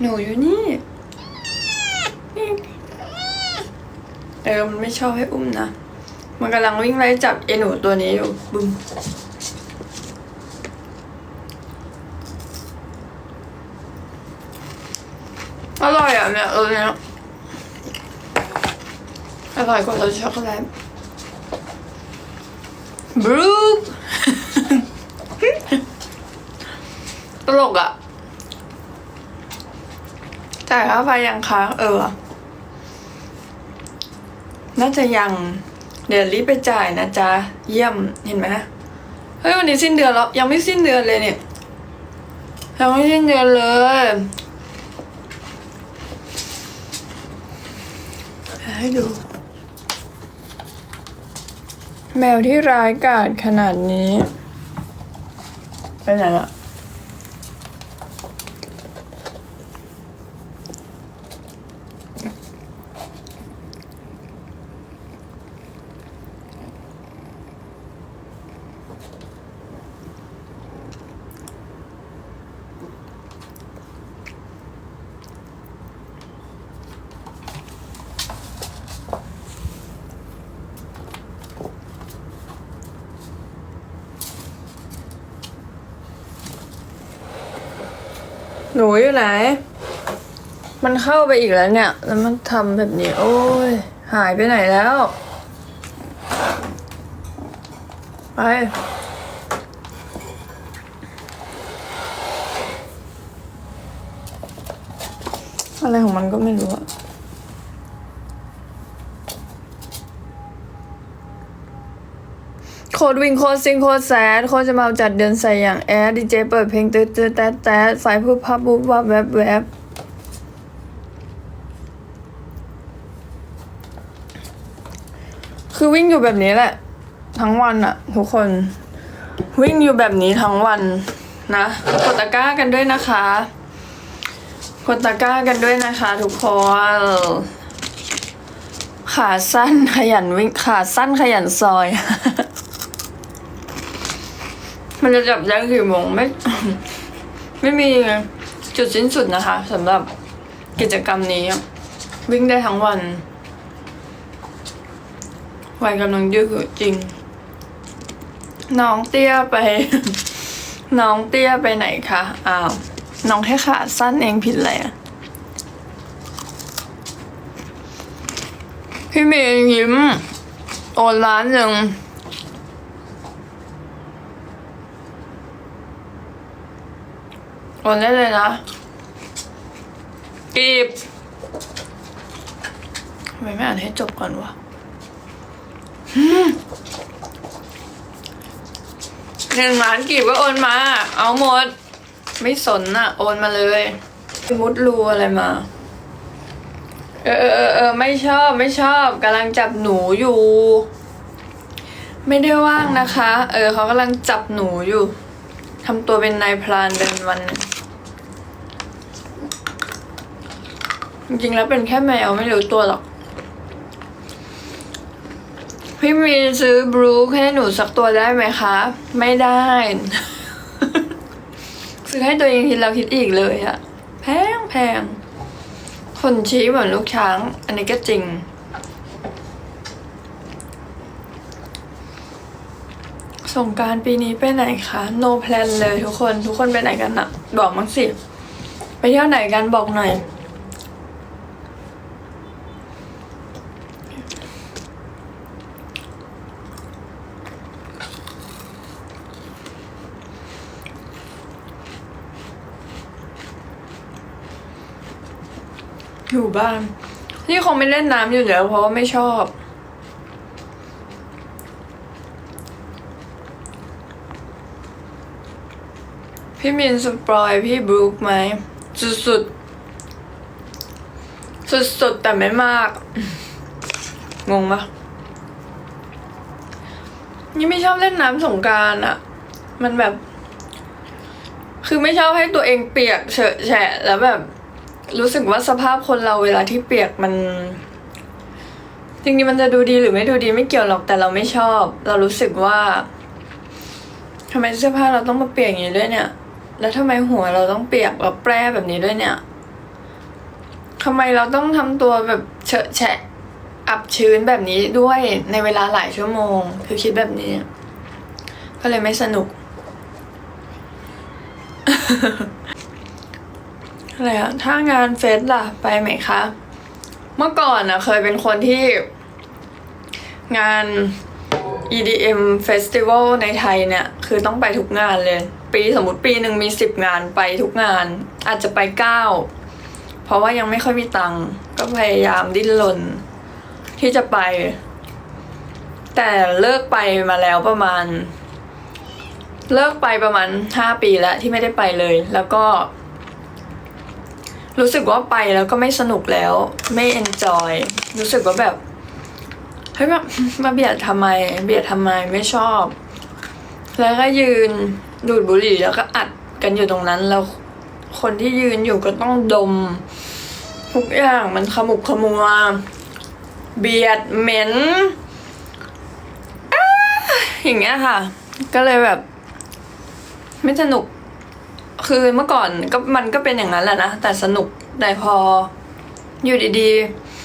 หนูอยู่นี่ เออ มันไม่ชอบให้อุ้มนะ มันกำลังวิ่งไล่จับไอ้หนูตัวนี้อยู่ บึ้มอร่อยอะเนี่ยเออเนี่ยอร่อยกว่ารสช็อกโกแลตบรูตลกอะ จ่ายค่าไฟยังคะ เออ น่าจะยัง เดี๋ยวรีบไปจ่ายนะจ๊ะ เยี่ยม เห็นไหมเฮ้ยวันนี้สิ้นเดือนแล้ว ยังไม่สิ้นเดือนเลยเนี่ย ยังไม่สิ้นเดือนเลย ให้ดู แมวที่ร้ายกาจขนาดนี้ ไปไหนละ หนูอยู่ไหน มันเข้าไปอีกแล้วเนี่ย แล้วมันทำแบบนี้ โอ้ย หายไปไหนแล้ว ไป อะไรของมันก็ไม่รู้อะ โคดวิ่งโคดซิงโคดแซดโคดจะมาจัดเดินใส่อย่างแอดดีเจเปิดเพลงตื้อตื้แต๊ดแต๊ดไฟพูดพับบุบวับแวบแวบคือวิ่งอยู่แบบนี้แหละ ทั้งวันอะทุกคน วิ่งอยู่แบบนี้ทั้งวันนะกดตะกร้ากันด้วยนะคะกดตะกร้ากันด้วยนะคะทุกคนขาสั้นขยันวิ่งขาสั้นขยันซอย มันจะจับได้กี่โมงไม่ ไม่มีจุดสิ้นสุดนะคะสำหรับกิจกรรมนี้ วิ่งได้ทั้งวันวัยกำลังยืดจริง น้องเตี้ยไป น้องเตี้ยไปไหนคะอ้าวน้องแค่ขาสั้นเองผิดอะไรอะพี่เมย์ยิ้มโอนล้านหนึ่ง โอนได้เลยนะกีบทำไมไม่อ่านให้จบก่อนวะหืมหนึ่งล้านกีบก็โอนมา เอาหมด ไม่สนน่ะ โอนมาเลยมุดรูอะไรมาเออเออเออเออไม่ชอบไม่ชอบกำลังจับหนูอยู่ ไม่ได้ว่างนะคะ เออเขากำลังจับหนูอยู่ทำตัวเป็นนายพรานเป็นวันหนึ่ง ริงๆแล้วเป็นแค่แมวไม่รู้ตัวหรอก พี่มีซื้อบรูคให้หนูสักตัวได้ไหมคะ ไม่ได้ ซื้อให้ตัวเองคิดแล้วคิดอีกเลยอะแพงแพงคนชี้เหมือนลูกช้าง อันนี้ก็จริง สงการปีนี้ไปไหนคะ no plan เลยทุกคน ทุกคนไปไหนกันอะบอกมั้งสิ ไปเที่ยวไหนกันบอกหน่อย อยู่บ้านนี่คงไม่เล่นน้ำอยู่แล้วเพราะว่าไม่ชอบ พี่มินสปอยพี่บรูคไหมสุดๆสุดๆแต่ไม่มาก งงปะนี่ไม่ชอบเล่นน้ำสงการอะมันแบบ คือไม่ชอบให้ตัวเองเปียกเฉอะแฉะแล้วแบบ รู้สึกว่าสภาพคนเราเวลาที่เปียกมันจริงๆมันจะดูดีหรือไม่ดูดีไม่เกี่ยวหรอกแต่เราไม่ชอบ เรารู้สึกว่าทำไมเสื้อผ้าเราต้องมาเปียกอย่างนี้ด้วยเนี่ย แล้วทำไมหัวเราต้องเปียกแบบแปรแบบนี้ด้วยเนี่ยทำไมเราต้องทำตัวแบบเฉอะแฉะอับชื้นแบบนี้ด้วยในเวลาหลายชั่วโมง คือคิดแบบนี้ ก็เลยไม่สนุก อะไรอะถ้างานเฟสล่ะไปไหมคะ เมื่อก่อนอะเคยเป็นคนที่ งาน EDM Festival ในไทยเนี่ย คือต้องไปทุกงานเลย ปีสมมติปีหนึ่งมีสิบงานไปทุกงาน อาจจะไปเก้าเพราะว่ายังไม่ค่อยมีตังค์ก็พยายามดิ้นรนที่จะไป แต่เลิกไปมาแล้วประมาณ เลิกไปประมาณห้าปีแล้วที่ไม่ได้ไปเลย แล้วก็ รู้สึกว่าไปแล้วก็ไม่สนุกแล้ว ไม่เอนจอยรู้สึกว่าแบบเฮ้ยแบบมาเบียดทำไม เบียดทำไมไม่ชอบ แล้วก็ยืนดูดบุหรี่แล้วก็อัดกันอยู่ตรงนั้นแล้วคนที่ยืนอยู่ก็ต้องดม ทุกอย่างมันขมุกขมัว เบียดเหม็นออย่างเงี้ยค่ะ ก็เลยแบบ ไม่สนุก คือเมื่อก่อนก็มันก็เป็นอย่างนั้นแหละนะ แต่สนุกแต่พออยู่ดี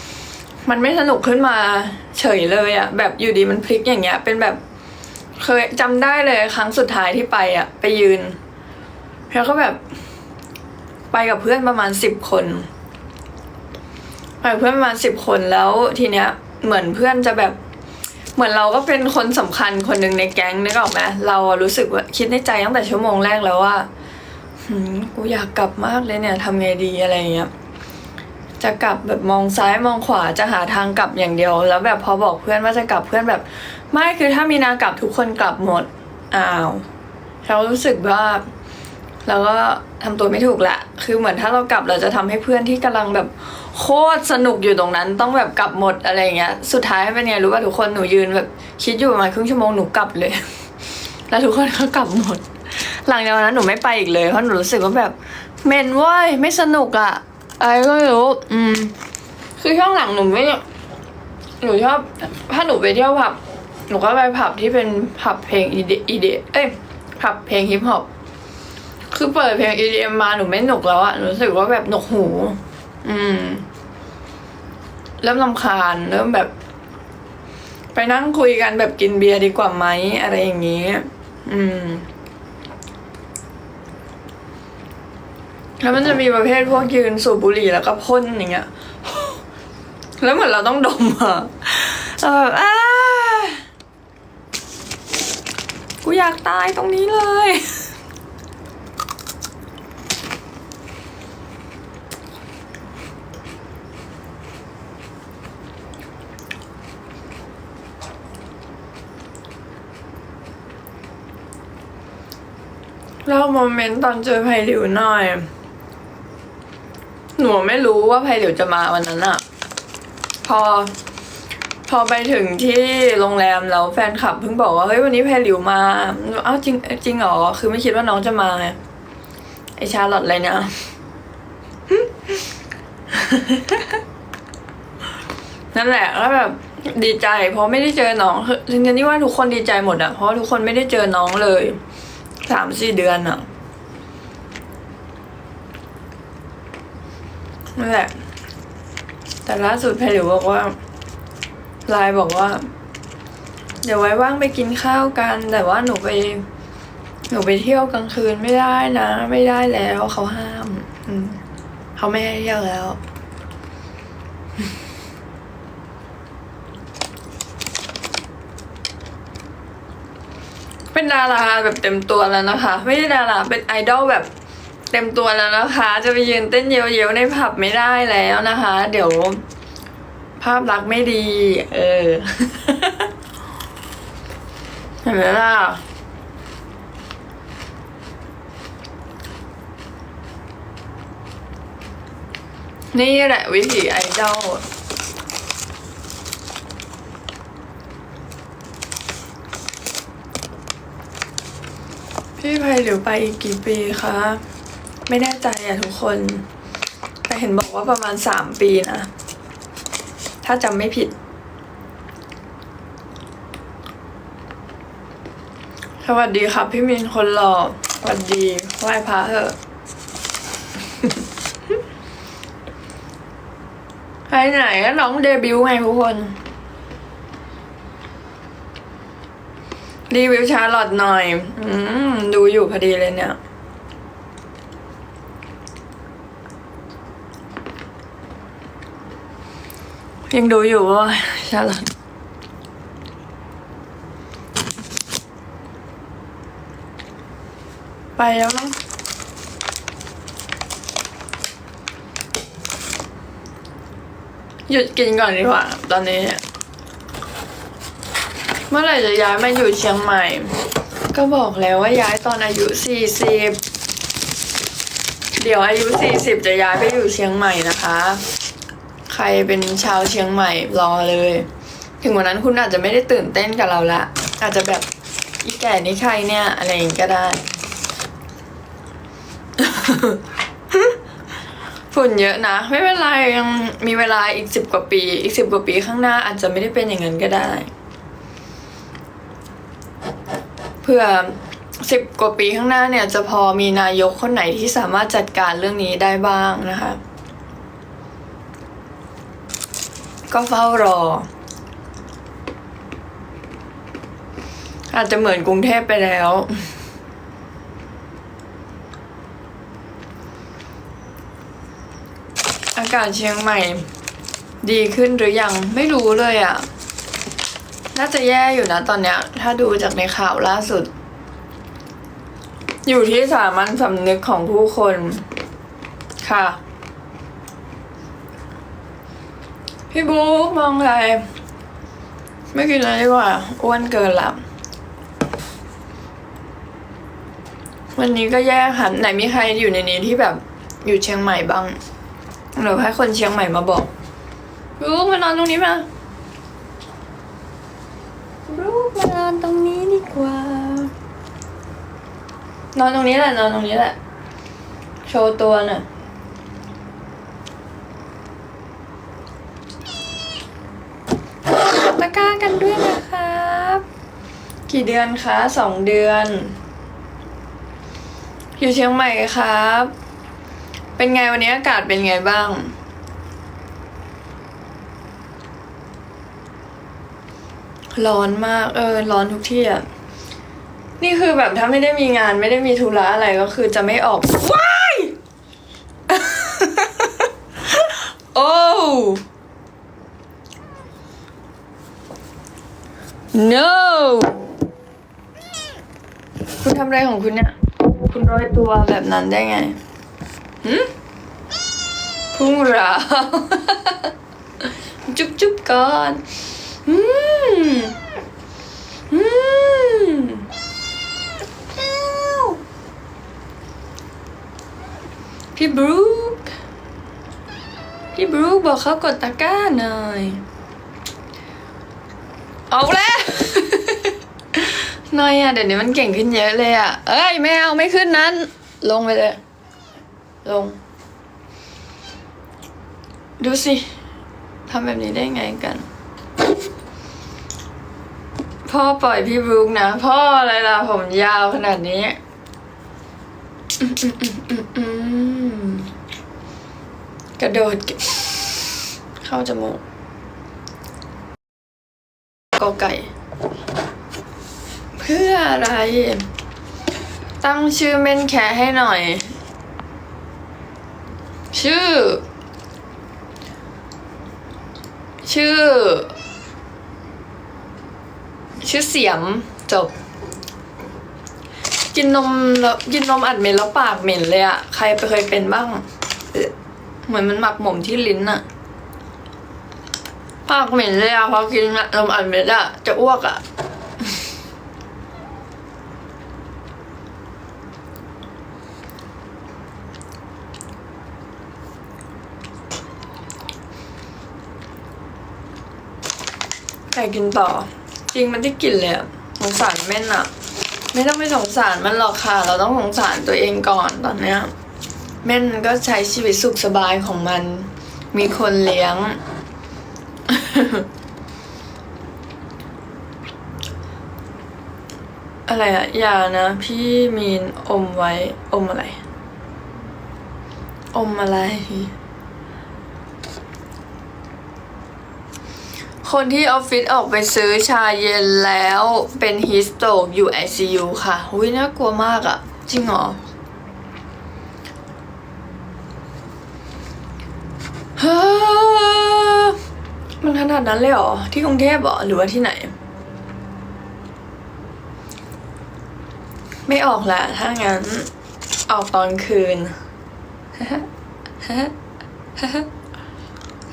ๆ มันไม่สนุกขึ้นมาเฉยเลยอะแบบอยู่ดีมันพลิกอย่างเงี้ย เป็นแบบเคยจำได้เลยครั้งสุดท้ายที่ไปอะไปยืน แล้วก็แบบไปกับเพื่อนประมาณสิบคนไปกับเพื่อนประมาณสิบคนแล้วทีเนี้ยเหมือนเพื่อนจะแบบ เหมือนเราก็เป็นคนสำคัญคนหนึ่งในแก๊งนึกออกไหมเรารู้สึกว่าคิดในใจตั้งแต่ชั่วโมงแรกแล้วว่า กูอยากกลับมากเลยเนี่ยทำไงดีอะไรเงี้ยจะกลับแบบมองซ้ายมองขวาจะหาทางกลับอย่างเดียว แล้วแบบพอบอกเพื่อนว่าจะกลับเพื่อนแบบ ไม่คือถ้ามีนากลับทุกคนกลับหมดอ้าว เรารู้สึกว่าเราก็ทำตัวไม่ถูกละ คือเหมือนถ้าเรากลับเราจะทำให้เพื่อนที่กำลังแบบโคตรสนุกอยู่ตรงนั้น ต้องแบบกลับหมดอะไรเงี้ย สุดท้ายเป็นไงรู้ป่ะทุกคนหนูยืนแบบคิดอยู่ประมาณครึ่งชั่วโมงหนูกลับเลย แล้วทุกคนก็กลับหมด หลังจากนั้นหนูไม่ไปอีกเลยเพราะหนูรู้สึกว่าแบบเมนเว้ยไม่สนุกอะอะไรก็ไม่รู้อืม คือช่วงหลังหนูไม่หนูชอบ ถ้าหนูไปเที่ยวผับ หนูก็ไปผับที่เป็นผับเพลงอีเดอีเดเอ้ยผับเพลงฮิปฮอปคือเปิดเพลง EDM มาหนูไม่หนุกแล้วอะหนูรู้สึกว่าแบบหนกหู อืม เริ่มลำคาญเริ่มแบบ ไปนั่งคุยกันแบบกินเบียร์ดีกว่าไหมอะไรอย่างนี้ อืม แล้วมันจะมีประเภทพวกยืนสูบบุหรี่แล้วก็พ่นอย่างเงี้ย แล้วเหมือนเราต้องดมอะเราแบบอ้ากูอยากตายตรงนี้เลย เล่าโมเมนต์ตอนเจอไผ่หลิวหน่อย หนูไม่รู้ว่าไผ่หลิวจะมาวันนั้นอะพอ พอไปถึงที่โรงแรมแล้วแฟนคลับเพิ่งบอกว่าเฮ้ยวันนี้ไผ่หลิวมาเอ้าวจริงจริงเหรอคือไม่คิดว่าน้องจะมาไงไอชาลอตอะไรเนี่ยนั่นแหละแล้วแบบดีใจ เพราะไม่ได้เจอน้องคือจริงๆนี่ว่าทุกคนดีใจหมดอะเพราะทุกคนไม่ได้เจอน้องเลยสามสี่เดือนอะ นั่นแหละ แต่ล่าสุดแพรหลิวบอกว่าไลน์บอกว่า เดี๋ยวไว้ว่างไปกินข้าวกัน แต่ว่าหนูไป หนูไปเที่ยวกลางคืนไม่ได้นะ ไม่ได้แล้วเขาห้าม อืมเขาไม่ให้เที่ยวแล้วเป็นดาราแบบเต็มตัวแล้วนะคะ ไม่ใช่ดาราเป็นไอดอลแบบ เต็มตัวแล้วนะคะ จะไปยืนเต้นเยียวๆในผับไม่ได้แล้วนะคะ เดี๋ยวภาพลักษณ์ไม่ดี เออ เห็นไหมล่ะนี่แหละวิถีไอดอลพี่ไพหลิวไปอีกกี่ปีคะ ไม่แน่ใจอะทุกคน แต่เห็นบอกว่าประมาณสามปีนะ ถ้าจำไม่ผิด สวัสดีครับพี่มินคนหล่อสวัสดีไหว้พระเถอะไปไหนก็น้องเดบิวต์ไงทุกคน รีวิวชาร์ลอตหน่อย อืม ดูอยู่พอดีเลยเนี่ย ยังดูอยู่ว่าชาลอตไปแล้วมั้งหยุดกินก่อนดีกว่า ตอนนี้เมื่อไหร่จะย้ายมาอยู่เชียงใหม่ ก็บอกแล้วว่าย้ายตอนอายุสี่สิบเดี๋ยวอายุสี่สิบจะย้ายไปอยู่เชียงใหม่นะคะ รเป็นชาวเชียงใหม่รอเลย ถึงวันนั้นคุณอาจจะไม่ได้ตื่นเต้นกับเราละ อาจจะแบบอีแก่นี่ใครเนี่ย อะไรอย่างก็ได้ ฝุ่นเยอะนะ ไม่เป็นไรยังมีเวลาอีกสิบกว่าปี อีกสิบกว่าปีข้างหน้า อาจจะไม่ได้เป็นอย่างนั้นก็ได้เพื่อสิบกว่าปีข้างหน้าเนี่ยจะพอมีนายกคนไหนที่สามารถจัดการเรื่องนี้ได้บ้างนะคะ ก็เฝ้ารอ อาจจะเหมือนกรุงเทพไปแล้ว อากาศเชียงใหม่ ดีขึ้นหรือยังไม่รู้เลยอะ่ะ น่าจะแย่อยู่นะตอนเนี้ย ถ้าดูจากในข่าวล่าสุด อยู่ที่สามัญสำนึกของผู้คนค่ะ พี่บุ๊กมองอะไร ไม่กินเลยดีกว่า อ้วนเกินละวันนี้ก็แย่ค่ะ ไหนมีใครอยู่ในนี้ที่แบบอยู่เชียงใหม่บ้างเดี๋ยวให้คนเชียงใหม่มาบอกลูกมานอนตรงนี้มาลูกมานอนตรงนี้ดีกว่า นอนตรงนี้แหละนอนตรงนี้แหละ โชว์ตัวน่ะกดตะ กันด้วยนะครับ กี่เดือนคะสองเดือน อยู่เชียงใหม่ครับ เป็นไงวันนี้อากาศเป็นไงบ้าง ร้อนมาก เออ ร้อนทุกที่อะ นี่คือแบบถ้าไม่ได้มีงานไม่ได้มีธุระอะไรก็คือจะไม่ออก ว้าย โอ้ no คุณทำอะไรของคุณเนี่ย คุณโรยตัวแบบนั้นได้ไงหืมพุ่งเหราจุ๊บจุ๊บก่อนอืมอืมพี่บรูคพี่บรูคบอกเขากดตะกร้าหน่อย เอาแล้วห น่อยอะเดี๋ยวนี้มันเก่งขึ้นเยอะเลยอะเอ้ยไม่เอาไม่ขึ้นนั้น ลงไปเลย ลง ดูสิทำแบบนี้ได้ไงกัน พ่อปล่อยพี่บรูคนะ พ่ออะไรล่ะผมยาวขนาดนี้กระโดด เข้าจมูกกอไก่ พื่ออะไร ตั้งชื่อเม่นแคร์ให้หน่อย ชื่อ ชื่อ ชื่อเสียมจบ กินนมแล้วกินนมอัดเหม็นแล้วปากเหม็นเลยอะใครไปเคยเป็นบ้างเอ๊ะเหมือนมันหมักหมมที่ลิ้นอะปากเหม็นเลยอะพอกินนมอัดเม็ดอะจะอ้วกอะ รกินต่อ จริงมันที่กินเลยสงสารเม่นอะไม่ต้องไปสงสารมันหรอกค่ะ เราต้องสงสารตัวเองก่อนตอนเนี้ยเม่นมันก็ใช้ชีวิตสุขสบายของมัน มีคนเลี้ยง อะไรอะอย่านะ พี่มีนอมไว้ อมอะไร อมอะไร คนที่ออฟฟิศออกไปซื้อชาเย็นแล้วเป็นฮิสโตกอยู่ ICU ค่ะอุ้ยน่ากลัวมากอะจริงเหรอฮ้อมันขนาดนั้นเลยเหรอ ที่กรุงเทพเหรอ หรือว่าที่ไหน ไม่ออกแหละถ้างั้น ออกตอนคืน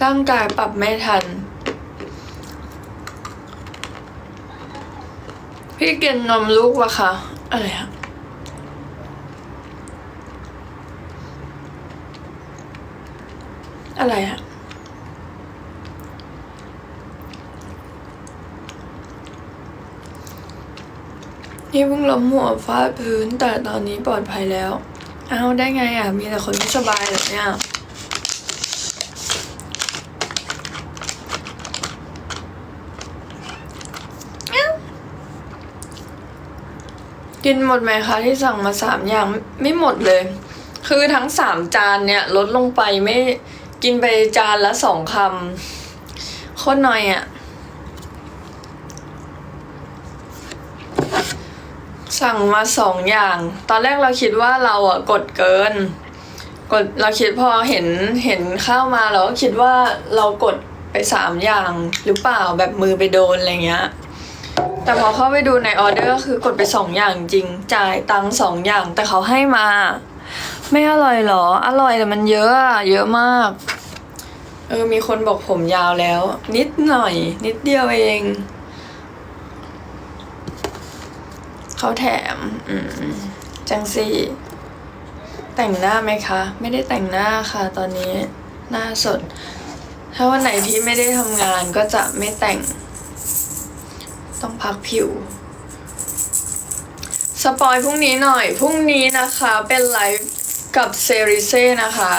ร่างกายปรับไม่ทัน พี่กินนมลูกวะคะอะไรอะอะไรอะนี่เพิ่งล้มหัวฟาดพื้นแต่ตอนนี้ปลอดภัยแล้ว เอาได้ไงอะ มีแต่คนไม่สบายเหรอเนี่ย กินหมดไหมคะที่สั่งมาสามอย่างไม่หมดเลย คือทั้งสามจานเนี่ยลดลงไปไม่กินไปจานละสองคำโคตรน้อยอะ่ะสั่งมาสองอย่าง ตอนแรกเราคิดว่าเราอะกดเกิน กดเราคิดพอเห็นเห็นข้าวมาเราก็คิดว่าเรากดไปสามอย่างหรือเปล่าแบบมือไปโดนอะไรเงี้ย แต่พอเข้าไปดูในออเดอร์ก็คือกดไปสองอย่างจริง จ่ายตังสองอย่าง แต่เขาให้มา ไม่อร่อยเหรอ อร่อยแต่มันเยอะอะเยอะมาก เออมีคนบอกผมยาวแล้ว นิดหน่อย นิดเดียวเอง เขาแถม อืมจังสี่ แต่งหน้าไหมคะ ไม่ได้แต่งหน้าค่ะตอนนี้ หน้าสด ถ้าวันไหนที่ไม่ได้ทำงานก็จะไม่แต่ง ต้องพักผิว สปอยพรุ่งนี้หน่อย พรุ่งนี้นะคะเป็นไลฟ์กับเซริเซ่นะคะ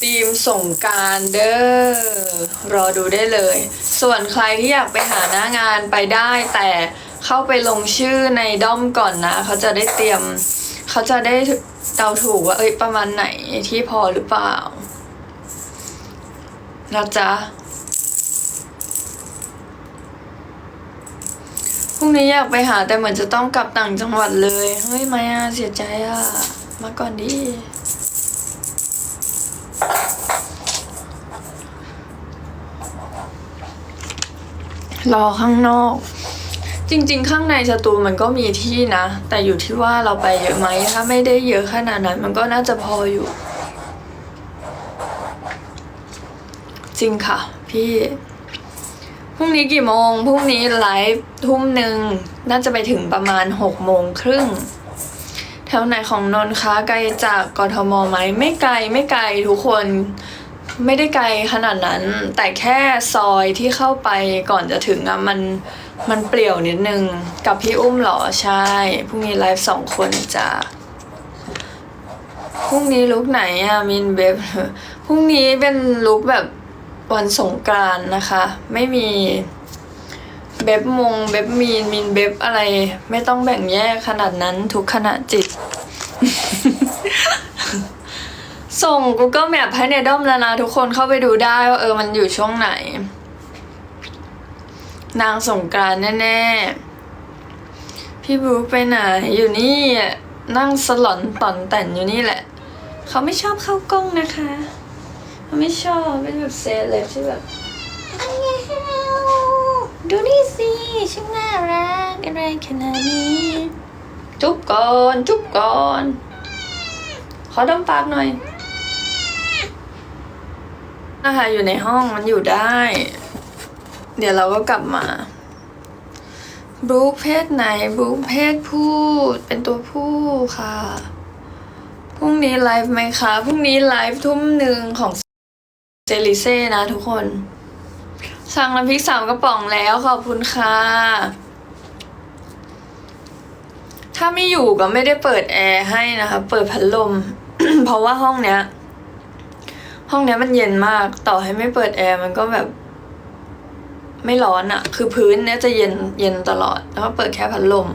ทีมส่งการเด้อรอดูได้เลย ส่วนใครที่อยากไปหาหน้างานไปได้แต่เข้าไปลงชื่อในด้อมก่อนนะ เขาจะได้เตรียม เขาจะได้เดาถูกว่าเอ้ยประมาณไหนที่พอหรือเปล่านะจ๊ะ พรุ่งนี้อยากไปหาแต่เหมือนจะต้องกลับต่างจังหวัดเลย เฮ้ยไม่อะเสียใจอะมาก่อนดิรอข้างนอก จริง ๆ ข้างในสตูมันก็มีที่นะ แต่อยู่ที่ว่าเราไปเยอะไหมถ้าไม่ได้เยอะขนาดนั้น มันก็น่าจะพออยู่ จริงค่ะ พี่ พรุ่งนี้กี่โมง พรุ่งนี้ไลฟ์ทุ่มหนึ่งน่าจะไปถึงประมาณหกโมงครึ่งแถวไหนของนนคะไกลจากกทมไหมไม่ไกลไม่ไกลทุกคนไม่ได้ไกลขนาดนั้น แต่แค่ซอยที่เข้าไปก่อนจะถึงอะมันมันเปลี่ยวนิดนึง กับพี่อุ้มเหรอใช่พรุ่งนี้ไลฟ์สองคนจ้ะพรุ่งนี้ลุกไหนอะมินเบฟพรุ่งนี้เป็นลุกแบบ วันสงกรานนะคะ ไม่มีเบบมงเบบมีนมินเบบอะไร ไม่ต้องแบ่งแยกขนาดนั้นทุกขณะจิต ส่ง Google Map ให้ในด้อมแล้วนะทุกคนเข้าไปดูได้ว่าเออมันอยู่ช่วงไหน นางสงกรานแน่ๆ พี่บรูคไปไหน อยู่นี่อะนั่งสลอนตอนแต่นอยู่นี่แหละ เขาไม่ชอบเข้ากล้องนะคะ ไม่ชอบเป็นแบบเซเลบที่แบบดูนี่สิช่างน่ารักอะไรขนาดนี้ จุ๊บก่อนจุ๊บก่อน ขอดมปากหน่อยอาหารอยู่ในห้องมันอยู่ได้ เดี๋ยวเราก็กลับมาบรูคเพศไหนบรูคเพศผู้เป็นตัวผู้ค่ะ พรุ่งนี้ไลฟ์ไหมคะ พรุ่งนี้ไลฟ์ทุ่มหนึ่งของ เจลิเซ่นะทุกคน สั่งน้ำพริกสามกระป๋องแล้วขอบคุณค่ะ ถ้าไม่อยู่ก็ไม่ได้เปิดแอร์ให้นะคะ เปิดพัดลม เพราะว่าห้องเนี้ย ห้องเนี้ยมันเย็นมาก ต่อให้ไม่เปิดแอร์มันก็แบบ ไม่ร้อนอะคือพื้นเนี้ยจะเย็นเย็นตลอด แล้วก็เปิดแค่พัดลม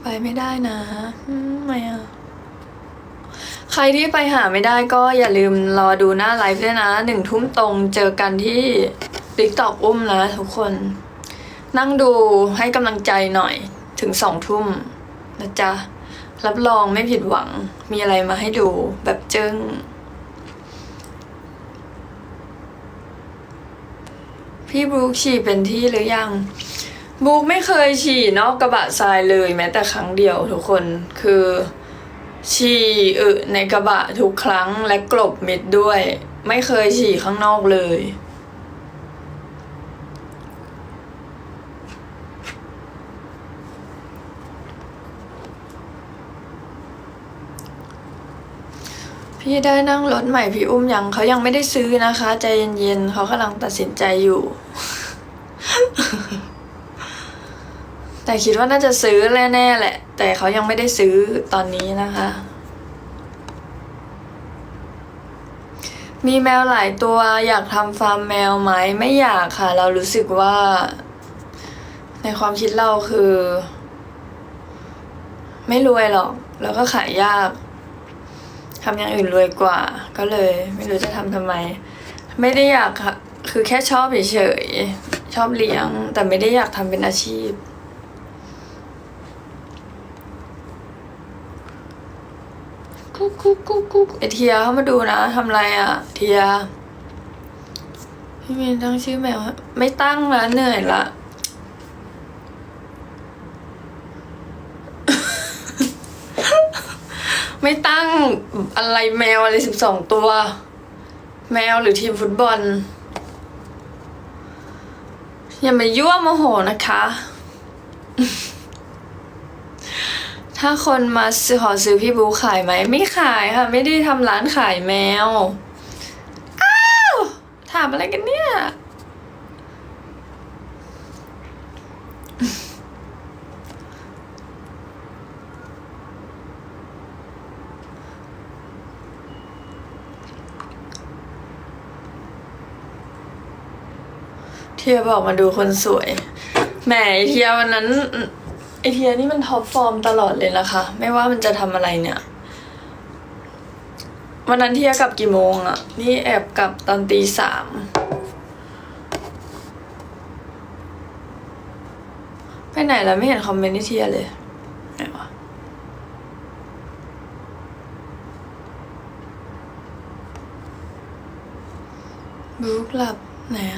ไปไม่ได้นะอืมทำไมอะ รรที่ไปหาไม่ได้ก็อย่าลืมรอดูหน้าไลฟ์ด้วยนะหนึ่งทุ่มตรงเจอกันที่ติ๊กตอกอุ้มนะทุกคน นั่งดูให้กำลังใจหน่อยถึงสองทุ่มนะจ๊ะ รับรองไม่ผิดหวังมีอะไรมาให้ดูแบบจึง้งพี่บรูคฉี่เป็นที่หรือยังบรูคไม่เคยฉี่นอกกระบะทรายเลยแม้แต่ครั้งเดียวทุกคนคือ ฉี่อึในกระบะทุกครั้งและกลบมิดด้วย ไม่เคยฉี่ข้างนอกเลย พี่ได้นั่งรถใหม่พี่อุ้มยังเขายังไม่ได้ซื้อนะคะ ใจเย็นๆเขากำลังตัดสินใจอยู่ แต่คิดว่าน่าจะซื้อแน่ๆแหละ แต่เขายังไม่ได้ซื้อตอนนี้นะคะ มีแมวหลายตัวอยากทำฟาร์มแมวไหมไม่อยากค่ะ เรารู้สึกว่า ในความคิดเราคือ ไม่รวยหรอก แล้วก็ขายยากทำอย่างอื่นรวยกว่า ก็เลย ไม่รู้จะทำทำไม ไม่ได้อยากค่ะคือแค่ชอบเฉยๆชอบเลี้ยง แต่ไม่ได้อยากทำเป็นอาชีพ กุ๊กกุ๊กกุ๊กกุ๊กไอเทียเข้ามาดูนะทำไรอะเทีย พี่มีนตั้งชื่อแมวไม่ตั้งละเหนื่อยละไม่ตั้งอะไรแมวอะไรสิบสองตัว แมวหรือทีมฟุตบอล อย่ามายั่วโมโหนะคะ ถ้าคนมาซื้อขอซื้อพี่บูขายไหม ไม่ขายค่ะ ไม่ได้ทำร้านขายแมว อ้าว ถามอะไรกันเนี่ย เทียบอกมาดูคนสวย แหมเทียวันนั้น เทียนี่มันท็อปฟอร์มตลอดเลยนะคะ ไม่ว่ามันจะทำอะไรเนี่ย วันนั้นเทียกลับกี่โมงอะนี่แอบกลับตอนตีสามไปไหนแล้วไม่เห็นคอมเมนต์ที่เทียเลยไหนวะบรูคหลับไหนอะ